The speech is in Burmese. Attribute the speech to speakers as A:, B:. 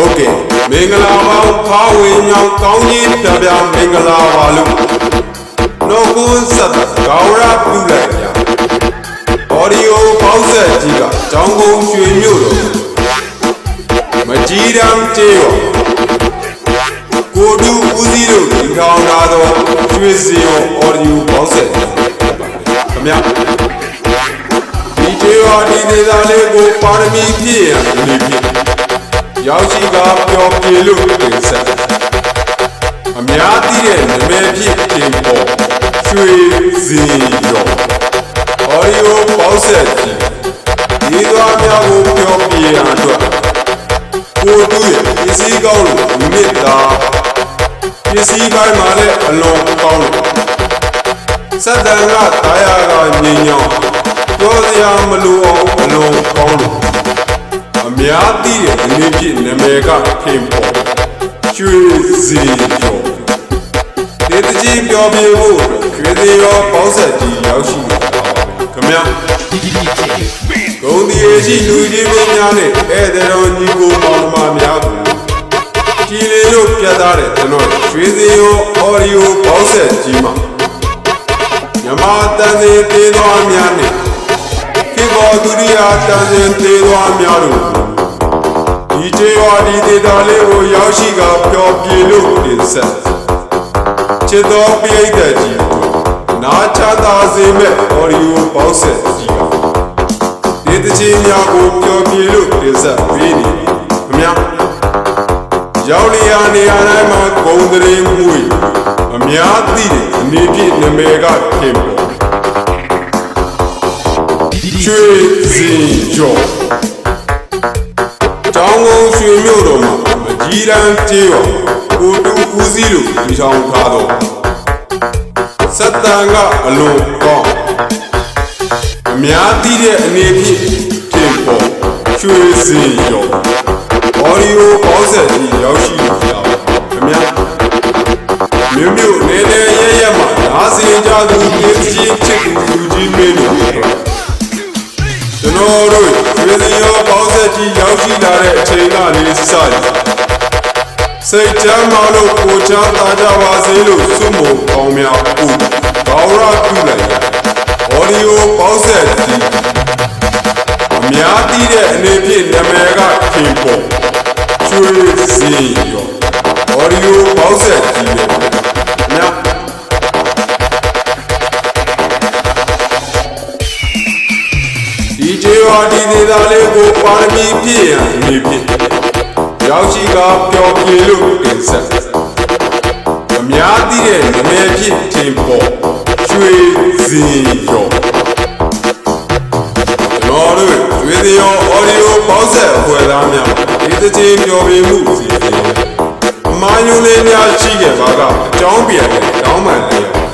A: ဟုတ်ကဲ့မင်္ဂလာပါခါဝေညောင်ကောင်းကြီးပြပြမင်္ဂလာပါလို့နှုတ်ကွန်းဆက်ဂေါရပြုလိုက်ကြအော်ဒီယိုပေါက်ဆက်ကြီးကကျောင်းကုန်းရွှေမြို့တော်မကြီးတမ်းကျေးရောကိုတူဦးစီးတို့ဒီထောင်လာတော့ရွှေစီရောအော်ဒီယိုပေါက်ဆက်ကြီးခင်ဗျာဒီကျေးရောဒီဒေသလေးကိုပါရမီပြည့်ရန်ဒီပြည့် ရောက်ရှိကပျော်ပြေလို့တင်ဆက်အများသိတဲ့နာမည်ဖြစ်တင်ပေါ်ရွှေစီရောအော်ဒီယိုပေါက်ဆက်ကြီးဒီသွားများကိုပျော်ပြေရန်အတွက်ကိုတူရဲ့ပစ္စည်းကောင်းလို့မြစ်တာပစ္စည်းပိုင်းမှာလည်းအလွန်ကောင်းလို့စက်တန်ကတာယာကငြိမ်ညောင်းပြောစရာမလိုအောင်အလွန်ကောင်းလို့အ များသိတဲ့ဒီနေ့ဖြစ်နာမည်ကခင်ပေါ်ကျွေးစီကျော်ဒေသကြီးပြောပြဖို့ရွှေစီရောပေါင်းဆက်ကြီးရောက်ရှိလာပါခမရဂုံဒီအရှိလူကြီးမင်းများနဲ့ဧည့်သည်တော်ညီကိုပေါင်းမများကိုကြည်လေလို့ပြသတဲ့ကျွန်တော်ရွှေစီရောအော်ဒီယိုပေါင်းဆက်ကြီးမှာမြမတန်စီသေးသွားများနဲ့ခေဘောဒုရိယာတန်စီသေးသွားများတို့ ဒီကျေးရွာဒီဒေသလေးကိုရောက်ရှိကပျော်ပြေလို့တင်ဆက်ချစ်တော်ပိဋကကြီးတို့နာချသာစေမဲ့အော်ဒီယိုပေါက်ဆက်ကြီးကဒီတချင်းများကိုပျော်ပြေလို့တင်ဆက်ပေးနေပြီခင်ဗျာရောက်လျာနေရာတိုင်းမှာဂုံတရင်မှုအများသိတဲ့အနေဖြင့်နာမည်ကခင်ပေါ်ချွေစီကျော် တန်းကျေးရောကိုတူဦးစီးတို့ဒီဆောင်ထားတော့စက်တန်ကအလွန်ကောင်းအများသိတဲ့အနေဖြင့်ပြင်ပေါ်ရွှေစင်ရောအော်ဒီယိုပေါင်းဆက်ကြီးရောက်ရှိလာပါခင်ဗျာမြို့မြို့နေနေရဲရဲမှာနားစင်ကြသူပြည့်စည်ချစ်သူလူကြီးမင်းတို့ကျွန်တော်တို့ရွှေစင်ရောပေါင်းဆက်ကြီးရောက်ရှိလာတဲ့အချိန်ကနေစရည် စိတ်ချမ်းသာလို့ကိုချမ်းသာကြပါစေလို့ဆုမုံကောင်းများဥဂေါရပြုလိုက်ရအော်ဒီယိုပေါင်းဆက်ကြီးအများသိတဲ့အနေဖြင့်နာမည်ကခင်ပေါ်ကျွေးစီရောအော်ဒီယိုပေါင်းဆက်ကြီးလေအများဒီကျေးဝါဒီဒေသလေးကိုပါရမီပြည့်ရန်အနေဖြင့် ရောက်ရှိကပျော်ပြေလို့တင်ဆက်အများသိတဲ့နာမည်ဖြင့်ထင်ပေါ်ရွှေစီရောကျွန်တော်တို့ရွှေစီရောအော်ဒီယိုပေါက်ဆက်အဖွဲ့သားများဒီတစ်ချိန်ပျော်ပြေမှုစီစဉ်အမိုင်းယုံလေးများရှိခဲ့ပါကအကြောင်းပြန်တဲ့တောင်းပန်လေးတော့ပြီးတယ်ခင်ဗျာ